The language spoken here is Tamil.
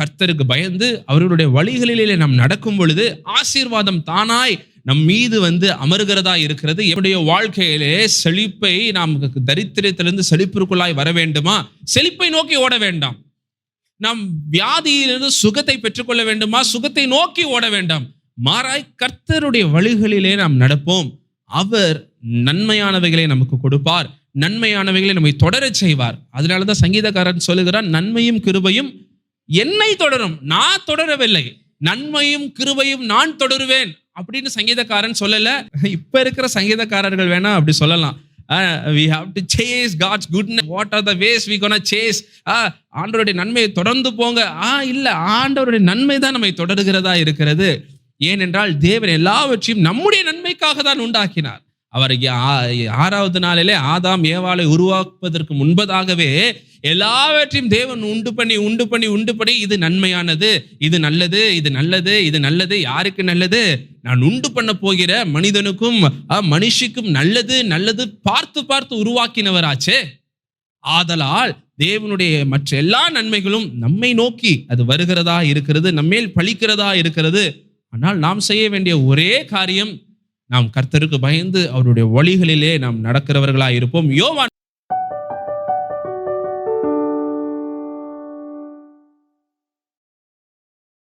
கர்த்தருக்கு பயந்து அவர்களுடைய வழிகளிலே நாம் நடக்கும் பொழுது ஆசீர்வாதம் தானாய் நம் மீது வந்து அமருகிறதா இருக்கிறது. என்னுடைய வாழ்க்கையிலே செழிப்பை நாம் தரித்திரத்திலிருந்து செழிப்பிற்குள்ளாய் வர வேண்டுமா? செழிப்பை நோக்கி ஓட வேண்டாம். நாம் வியாதியிலிருந்து சுகத்தை பெற்றுக்கொள்ள வேண்டுமா? சுகத்தை நோக்கி ஓட வேண்டாம். மாறாய் கர்த்தருடைய வழிகளிலே நாம் நடப்போம். அவர் நன்மையானவைகளை நமக்கு கொடுப்பார். நன்மையானவைகளை நம்மை தொடரச் செய்வார். அதனாலதான் சங்கீதக்காரன் சொல்லுகிறார் நன்மையும் கிருபையும் என்னை தொடரும் நான் தொடரவில்லை. நன்மையும் கிருபையும் நான் தொடருவேன். அப்படின்னு சங்கீதக்காரன் சொல்லல. இப்ப இருக்கிற சங்கீதக்காரர்கள் வேணா அப்படி சொல்லலாம். We have to chase God's goodness what are the ways we gonna chase ஆண்டவருடைய நன்மையை தொடர்ந்து போங்க. ஆ இல்ல ஆண்டவருடைய நன்மை தான் நம்மை தொடர்கிறதா இருக்கிறது. ஏனென்றால் தேவன் எல்லாவற்றையும் நம்முடைய நன்மைக்காக தான் உண்டாக்கினார். அவர் ஆ- ஆறாவது நாளிலே ஆதாம் ஏவாளை உருவாக்குவதற்கு முன்பதாகவே எல்லாவற்றையும் தேவன் உண்டு பண்ணி உண்டு பண்ணி உண்டு பண்ணி இது நன்மையானது இது நல்லது இது நல்லது இது நல்லது யாருக்கு நல்லது? நான் உண்டு பண்ண போகிற மனிதனுக்கும் அ, மனுஷிக்கும் நல்லது நல்லது பார்த்து பார்த்து உருவாக்கினவராச்சே. ஆதலால் தேவனுடைய மற்ற எல்லா நன்மைகளும் நம்மை நோக்கி அது வருகிறதா இருக்கிறது நம்மேல் பழிக்கிறதா இருக்கிறது. ஆனால் நாம் செய்ய வேண்டிய ஒரே காரியம் நாம் கர்த்தருக்கு பயந்து அவருடைய வழிகளிலே நாம் நடக்கிறவர்களாய் இருப்போம் யோவான்